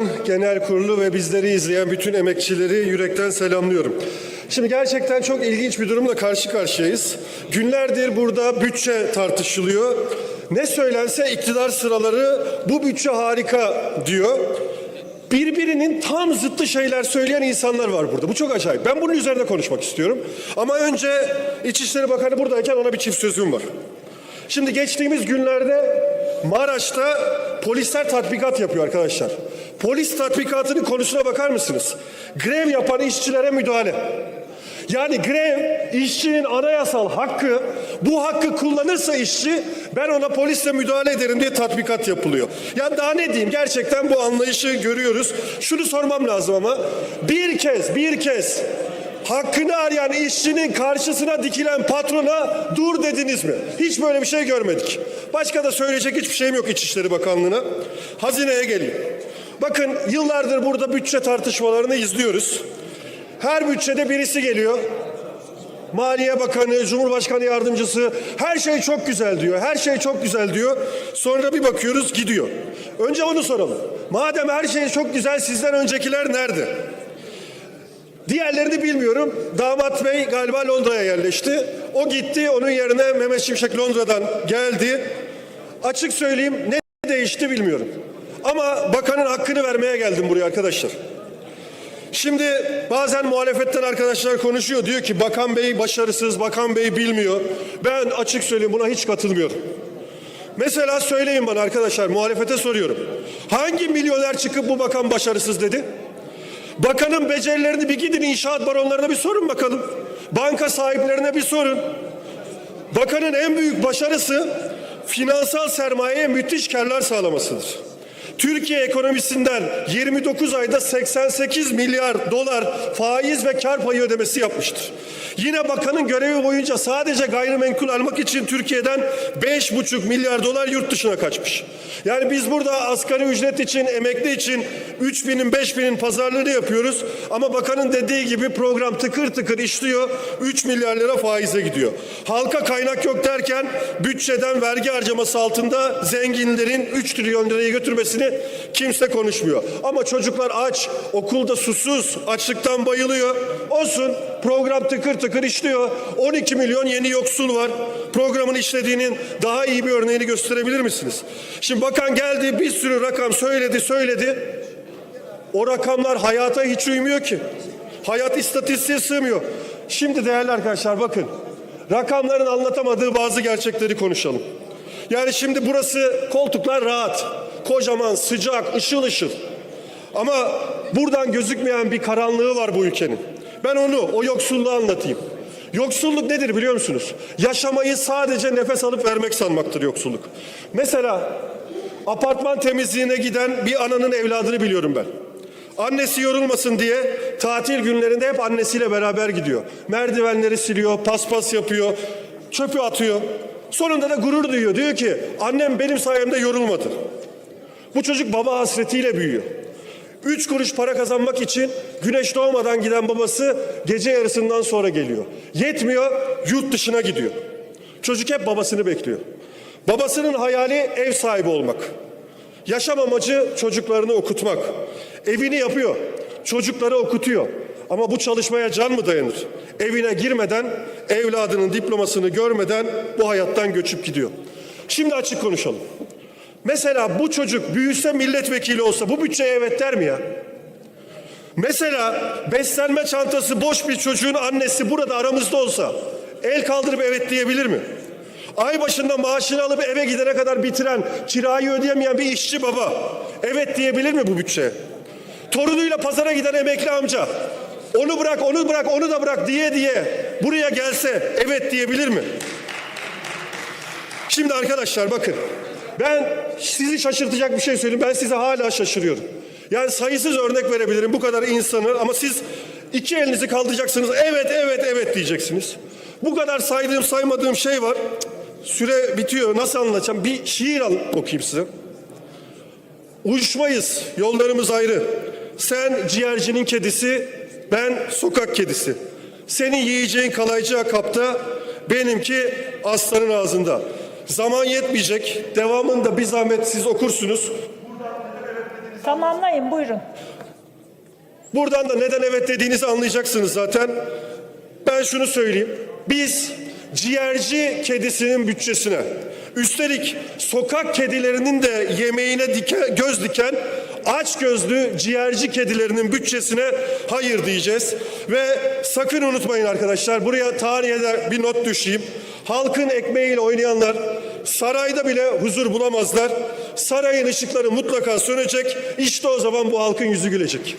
Başkan, Genel Kurulu ve bizleri izleyen bütün emekçileri yürekten selamlıyorum. Şimdi gerçekten çok ilginç bir durumla karşı karşıyayız. Günlerdir burada bütçe tartışılıyor. Ne söylense iktidar sıraları bu bütçe harika diyor. Birbirinin tam zıttı şeyler söyleyen insanlar var burada. Bu çok acayip. Ben bunun üzerine konuşmak istiyorum. Ama önce İçişleri Bakanı buradayken ona bir çift sözüm var. Şimdi geçtiğimiz günlerde Maraş'ta polisler tatbikat yapıyor arkadaşlar. Polis tatbikatının konusuna bakar mısınız? Grev yapan işçilere müdahale. Yani grev işçinin anayasal hakkı. Bu hakkı kullanırsa işçi ben ona polisle müdahale ederim diye tatbikat yapılıyor. Yani daha ne diyeyim gerçekten bu anlayışı görüyoruz. Şunu sormam lazım ama bir kez bir kez hakkını arayan işçinin karşısına dikilen patrona dur dediniz mi? Hiç böyle bir şey görmedik. Başka da söyleyecek hiçbir şeyim yok İçişleri Bakanlığı'na. Hazineye geleyim. Bakın yıllardır burada bütçe tartışmalarını izliyoruz. Her bütçede birisi geliyor. Maliye Bakanı, Cumhurbaşkanı Yardımcısı her şey çok güzel diyor. Her şey çok güzel diyor. Sonra bir bakıyoruz gidiyor. Önce onu soralım. Madem her şey çok güzel sizden öncekiler nerede? Diğerlerini bilmiyorum. Damat Bey galiba Londra'ya yerleşti. O gitti. Onun yerine Mehmet Şimşek Londra'dan geldi. Açık söyleyeyim ne değişti bilmiyorum. Ama bakanın hakkını vermeye geldim buraya arkadaşlar. Şimdi bazen muhalefetten arkadaşlar konuşuyor. Diyor ki bakan bey başarısız, bakan bey bilmiyor. Ben açık söyleyeyim buna hiç katılmıyorum. Mesela söyleyin bana arkadaşlar muhalefete soruyorum. Hangi milyoner çıkıp bu bakan başarısız dedi? Bakanın becerilerini bir gidin inşaat baronlarına bir sorun bakalım. Banka sahiplerine bir sorun. Bakanın en büyük başarısı finansal sermayeye müthiş karlar sağlamasıdır. Türkiye ekonomisinden 29 ayda 88 milyar dolar faiz ve kar payı ödemesi yapmıştır. Yine bakanın görevi boyunca sadece gayrimenkul almak için Türkiye'den 5,5 milyar dolar yurt dışına kaçmış. Yani biz burada asgari ücret için, emekli için 3 binin 5 binin pazarlığını yapıyoruz. Ama bakanın dediği gibi program tıkır tıkır işliyor. 3 milyar lira faize gidiyor. Halka kaynak yok derken bütçeden vergi harcaması altında zenginlerin 3 trilyon lirayı götürmesini kimse konuşmuyor. Ama çocuklar aç, okulda susuz, açlıktan bayılıyor. Olsun program tıkır tıkır işliyor. 12 milyon yeni yoksul var. Programın işlediğinin daha iyi bir örneğini gösterebilir misiniz? Şimdi bakan geldi bir sürü rakam söyledi söyledi. O rakamlar hayata hiç uymuyor ki. Hayat istatistiğe sığmıyor. Şimdi değerli arkadaşlar bakın. Rakamların anlatamadığı bazı gerçekleri konuşalım. Yani şimdi burası koltuklar rahat. Kocaman, sıcak, ışıl ışıl. Ama buradan gözükmeyen bir karanlığı var bu ülkenin. Ben onu, o yoksulluğu anlatayım. Yoksulluk nedir biliyor musunuz? Yaşamayı sadece nefes alıp vermek sanmaktır yoksulluk. Mesela apartman temizliğine giden bir ananın evladını biliyorum ben. Annesi yorulmasın diye tatil günlerinde hep annesiyle beraber gidiyor. Merdivenleri siliyor, paspas yapıyor, çöpü atıyor. Sonunda da gurur duyuyor. Diyor ki annem benim sayemde yorulmadı. Bu çocuk baba hasretiyle büyüyor. Üç kuruş para kazanmak için güneş doğmadan giden babası gece yarısından sonra geliyor. Yetmiyor, yurt dışına gidiyor. Çocuk hep babasını bekliyor. Babasının hayali ev sahibi olmak. Yaşam amacı çocuklarını okutmak. Evini yapıyor, çocukları okutuyor. Ama bu çalışmaya can mı dayanır? Evine girmeden, evladının diplomasını görmeden bu hayattan göçüp gidiyor. Şimdi açık konuşalım. Mesela bu çocuk büyüse milletvekili olsa bu bütçeye evet der mi ya? Mesela beslenme çantası boş bir çocuğun annesi burada aramızda olsa el kaldırıp evet diyebilir mi? Ay başında maaşını alıp eve gidene kadar bitiren, kirayı ödeyemeyen bir işçi baba evet diyebilir mi bu bütçeye? Torunuyla pazara giden emekli amca onu bırak, onu bırak, onu da bırak diye diye buraya gelse evet diyebilir mi? Şimdi arkadaşlar bakın ben sizi şaşırtacak bir şey söyleyeyim. Ben size hala şaşırıyorum. Yani sayısız örnek verebilirim bu kadar insanı ama siz iki elinizi kaldıracaksınız. Evet, evet, evet diyeceksiniz. Bu kadar saydığım saymadığım şey var. Süre bitiyor. Nasıl anlatacağım? Bir şiir al okuyayım size. Uyuşmayız. Yollarımız ayrı. Sen ciğercinin kedisi, ben sokak kedisi. Senin yiyeceğin kalacağı kapta, benimki aslanın ağzında. Zaman yetmeyecek. Devamında bir zahmet siz okursunuz. Tamamlayın buyurun. Buradan da neden evet dediğinizi anlayacaksınız zaten. Ben şunu söyleyeyim. Biz ciğerci kedisinin bütçesine, üstelik sokak kedilerinin de yemeğine dike, göz diken aç gözlü ciğerci kedilerinin bütçesine hayır diyeceğiz. Ve sakın unutmayın arkadaşlar buraya tarihe de bir not düşeyim. Halkın ekmeğiyle oynayanlar sarayda bile huzur bulamazlar. Sarayın ışıkları mutlaka sönecek. İşte o zaman bu halkın yüzü gülecek.